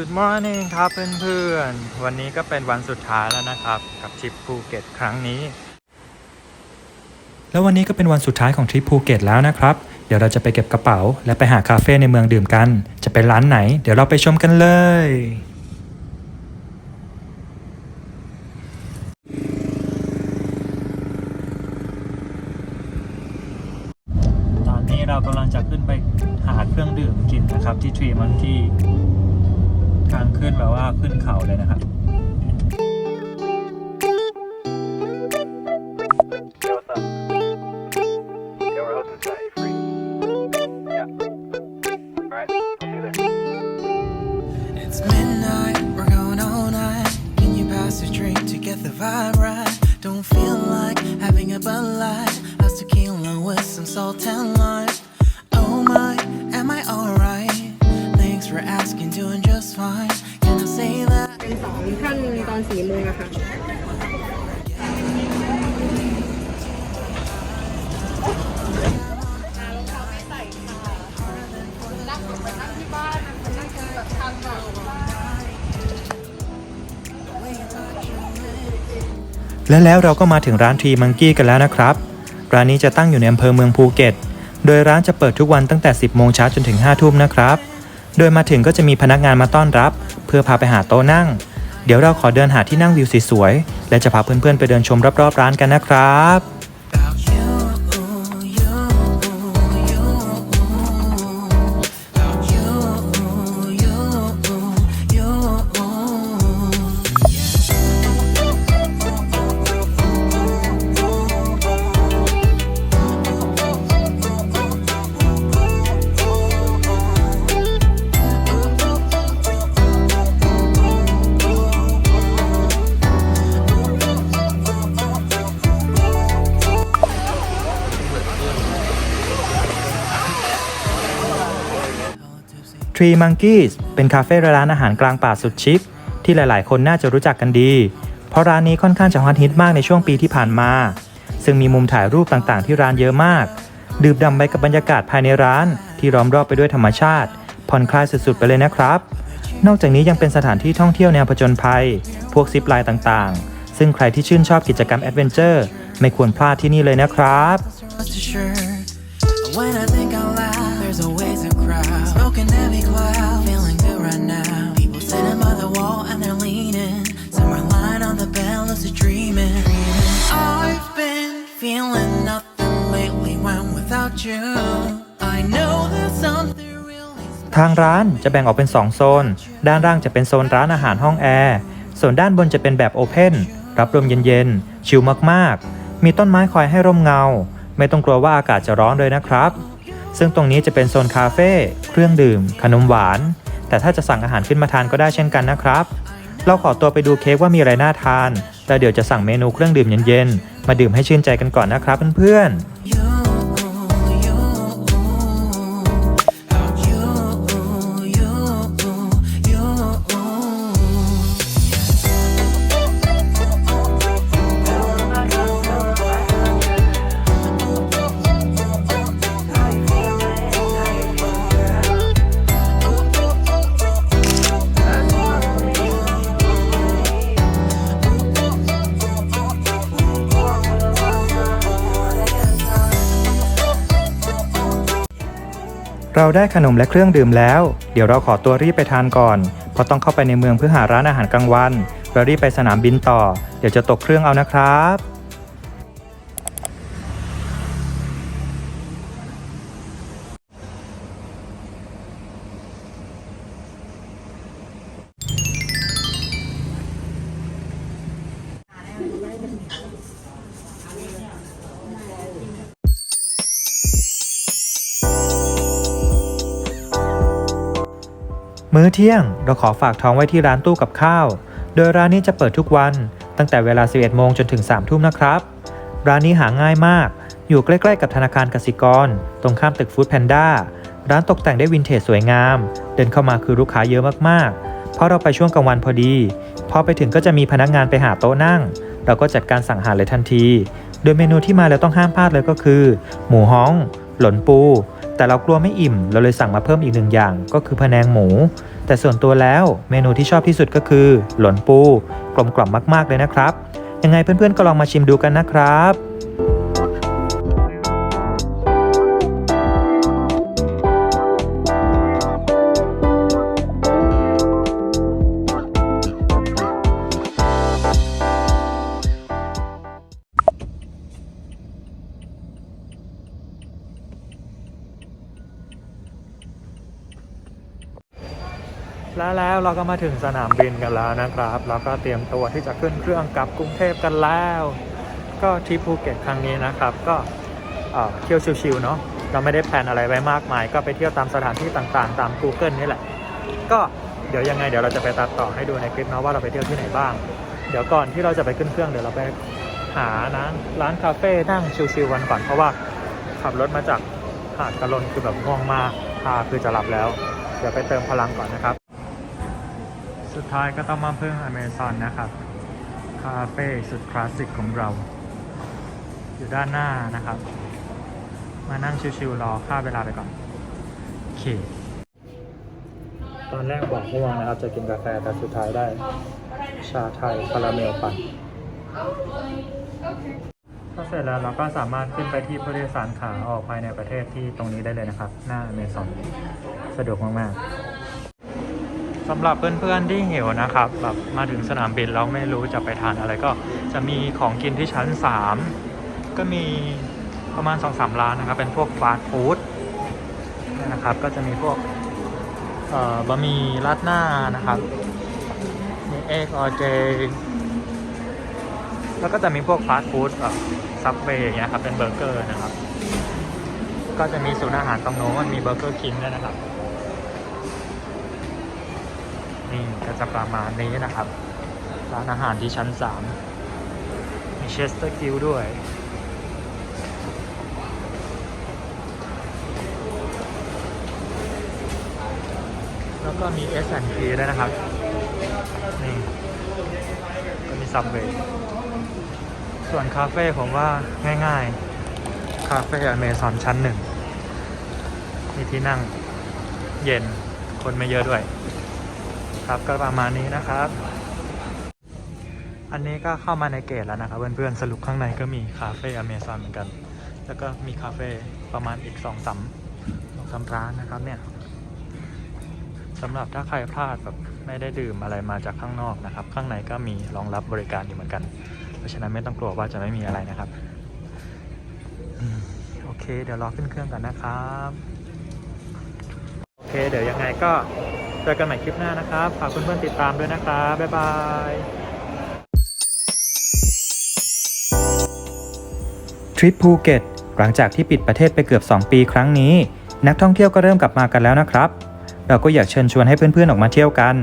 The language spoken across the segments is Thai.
Good morning ครับเพื่อนๆ วันนี้ก็เป็นวันสุดท้ายแล้วนะครับ กับทริปภูเก็ตครั้งนี้ แล้ววันนี้ก็เป็นวันสุดท้ายของทริปภูเก็ตแล้วนะครับ เดี๋ยวเราจะไปเก็บกระเป๋า และไปหาคาเฟ่ในเมืองดื่มกัน จะเป็นร้านไหน เดี๋ยวเราไปชมกันเลย ตอนนี้เรากำลังจะขึ้นไปหาเครื่องดื่มกินนะครับที่ทรีมันที่ ทางขึ้นแบบว่าขึ้นเขาเลยนะครับ Yo, what's up? Yo, we're hosting tonight. You free? Yeah. Alright, I'll see you there. It's midnight, we're going all night. Can you pass a drink to get the vibe right? Don't feel like having a Bud Light. How's tequila with some salt and lime? Doing just fine. Can I say that? เป็นสองท่านตอนสี่โมงอะค่ะ และแล้วเราก็มาถึงร้านทรีมังกี้กันแล้วนะครับ ร้านนี้จะตั้งอยู่ในอำเภอเมืองภูเก็ต โดยร้านจะเปิดทุกวันตั้งแต่ 10 โมงเช้าจนถึง 5 ทุ่มนะครับ โดยมาถึงก็จะมีพนักงานมาต้อนรับ เพื่อพาไปหาโต๊ะนั่ง เดี๋ยวเราขอเดินหาที่นั่งวิวสวยๆและจะพาเพื่อนๆไปเดินชมรอบๆร้านกันนะครับ Tree Monkeys เป็นคาเฟ่และร้านอาหารกลางป่าสุดชิคที่หลายๆ คนน่าจะรู้จักกันดี เพราะร้านนี้ค่อนข้างจะฮอตฮิตมากในช่วงปีที่ผ่านมา ซึ่งมีมุมถ่ายรูปต่างๆ ที่ร้านเยอะมาก ดื่มด่ำไปกับบรรยากาศภายในร้าน ที่ล้อมรอบไปด้วยธรรมชาติ ผ่อนคลายสุดๆ ไปเลยนะครับ นอกจากนี้ยังเป็นสถานที่ท่องเที่ยวแนวผจญภัย พวกซิปไลน์ต่างๆ ซึ่งใครที่ชื่นชอบกิจกรรมแอดเวนเจอร์ไม่ควรพลาดที่นี่เลยนะครับ Smoking heavy cloud, feeling good right now. People sitting by the wall and they're leaning. Some are lying on the bed, lucid dreaming. I've been feeling nothing lately when without you. I know there's something ทางร้านจะแบ่งออกเป็น 2 โซน ด้านล่างจะเป็นโซนร้านอาหารห้องแอร์ ส่วนด้านบนจะเป็นแบบโอเพนรับลมเย็นๆ ชิลมากๆ มีต้นไม้คอยให้ร่มเงา ไม่ต้องกลัวว่าอากาศจะร้อนเลยนะครับ ซึ่งตรงนี้จะเป็นโซนคาเฟ่เครื่องดื่ม ขนมหวาน แต่ถ้าจะสั่งอาหารขึ้นมาทานก็ได้เช่นกันนะครับ เราขอตัวไปดูเค้กว่ามีอะไรน่าทาน แล้วเดี๋ยวจะสั่งเมนูเครื่องดื่มเย็นๆมาดื่มให้ชื่นใจกันก่อนนะครับเพื่อนๆ เราได้ขนมและเครื่องดื่มแล้ว เดี๋ยวเราขอตัวรีบไปทานก่อน เพราะต้องเข้าไปในเมืองเพื่อหาร้านอาหารกลางวัน เรารีบไปสนามบินต่อ เดี๋ยวจะตกเครื่องเอานะครับ มื้อเที่ยงเราขอฝากท้องไว้ที่ร้านตู้กับข้าว โดยร้านนี้จะเปิดทุกวัน ตั้งแต่เวลา 11 โมงจนถึง 3 ทุ่มนะครับ ร้านนี้หาง่ายมาก อยู่ใกล้ๆกับธนาคารกสิกร ตรงข้ามตึกฟู้ดแพนด้า ร้านตกแต่งได้วินเทจสวยงาม เดินเข้ามาคือลูกค้าเยอะมากๆ เพราะเราไปช่วงกลางวันพอดี พอไปถึงก็จะมีพนักงานไปหาโต๊ะนั่ง เราก็จัดการสั่งอาหารเลยทันที โดยเมนูที่มาแล้วต้องห้ามพลาดเลยก็คือ หมูฮ้อง หลนปู แต่เรากลัวไม่อิ่ม เราเลยสั่งมาเพิ่มอีกหนึ่งอย่างก็คือพะแนงหมู แต่ส่วนตัวแล้วเมนูที่ชอบที่สุดก็คือ หลนปู กลมกล่อมมากๆเลยนะครับ ยังไงเพื่อนๆก็ลองมาชิมดูกันนะครับ แล้วแล้วเราก็มาถึงสนามบินกันแล้วนะครับ เราก็เตรียมตัวที่จะขึ้นเครื่องกลับกรุงเทพกันแล้ว ก็ทริปภูเก็ตครั้งนี้นะครับ ก็เที่ยวชิวๆเนาะเราไม่ได้แพลนอะไรไว้มากมาย ก็ไปเที่ยวตามสถานที่ต่างๆ ตาม Google นี่แหละ ก็เดี๋ยวยังไงเดี๋ยวเราจะไปตัดต่อให้ดูในคลิปเนาะว่าเราไปเที่ยวที่ไหนบ้าง เดี๋ยวก่อนที่เราจะไปขึ้นเครื่องเดี๋ยวเราไปหานะร้านคาเฟ่นั่งชิวๆกันก่อนเพราะว่าขับรถมาจากหาดกะลนคือแบบง่วงมากพาคือจะหลับแล้ว เดี๋ยวไปเติมพลังก่อนนะครับ สุดท้ายก็ต้องมาพึ่งอเมซอนนะครับ คาเฟ่สุดคลาสสิกของเรา อยู่ด้านหน้านะครับ มานั่งชิวๆรอค่าเวลาไปก่อน โอเค ตอนแรกบอกเมื่วานนะครับ จะกินกาแฟแต่สุดท้ายได้ ชาไทยคาราเมลปั่นก็เสร็จแล้วเราก็สามารถขึ้นไปที่ผู้โดยสารขาออกภายในประเทศที่ตรงนี้ได้เลยนะครับ หน้าอเมซอนสะดวกมาก ๆ สำหรับเพื่อนๆที่หิวนะครับแบบมาถึงสนามบินแล้วไม่รู้จะไปทานอะไรก็จะมีของกินที่ชั้น 3 ก็มีประมาณ 2-3 ร้านนะครับ เป็นพวกฟาสต์ฟู้ดนะครับก็จะมีพวกบะหมี่ราดหน้านะครับมีเอ็กออเจแล้วก็จะมีพวกฟาสต์ฟู้ดแบบซับเวย์อย่างเงี้ยครับเป็นเบอร์เกอร์นะครับ ก็จะมีศูนย์อาหารตรงโน้นมีเบอร์เกอร์คิงด้วยนะครับ นี่ก็จะประมาณนี้นะครับ ร้านอาหารที่ชั้น 3 มีเชสเตอร์กิลด้วย แล้วก็มี S&P ด้วยนะครับ นี่ ก็มีซับเวย์ส่วนคาเฟ่ผมว่าง่ายๆ คาเฟ่อเมซอนชั้นหนึ่งมีที่นั่งเย็นคนไม่เยอะด้วย ครับก็ประมาณนี้นะครับ อันนี้ก็เข้ามาในเกตแล้วนะครับ เพื่อนๆ สรุปข้างในก็มีคาเฟ่อเมซอนเหมือนกัน แล้วก็มีคาเฟ่ประมาณอีกสองสามสองสามร้านนะครับเนี่ยสำหรับถ้าใครพลาดแบบไม่ได้ดื่มอะไรมาจากข้างนอกนะครับ ข้างในก็มีรองรับบริการอยู่เหมือนกัน เพราะฉะนั้นไม่ต้องกลัวว่าจะไม่มีอะไรนะครับโอเค เดี๋ยวรอขึ้นเครื่องกันนะครับ โอเค เดี๋ยวยังไงก็ เจอกันใหม่คลิปหน้านะครับ ฝากเพื่อนๆติดตามด้วยนะครับบ๊ายบายทริปภูเก็ตหลังจากที่ปิดประเทศไปเกือบ 2 ปีครั้งนี้ นักท่องเที่ยวก็เริ่มกลับมากันแล้วนะครับ เราก็อยากเชิญชวนให้เพื่อนๆออกมาเที่ยวกัน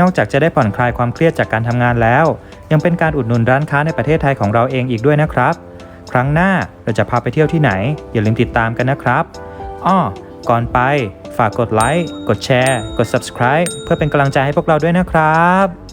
นอกจากจะได้ผ่อนคลายความเครียดจากการทำงานแล้ว ยังเป็นการอุดหนุนร้านค้าในประเทศไทยของเราเองอีกด้วยนะครับ ครั้งหน้าเราจะพาไปเที่ยวที่ไหน อย่าลืมติดตามกันนะครับอ้อก่อนไป ฝากกดไลค์ กดแชร์ กด subscribe เพื่อเป็นกำลังใจให้พวกเราด้วยนะครับ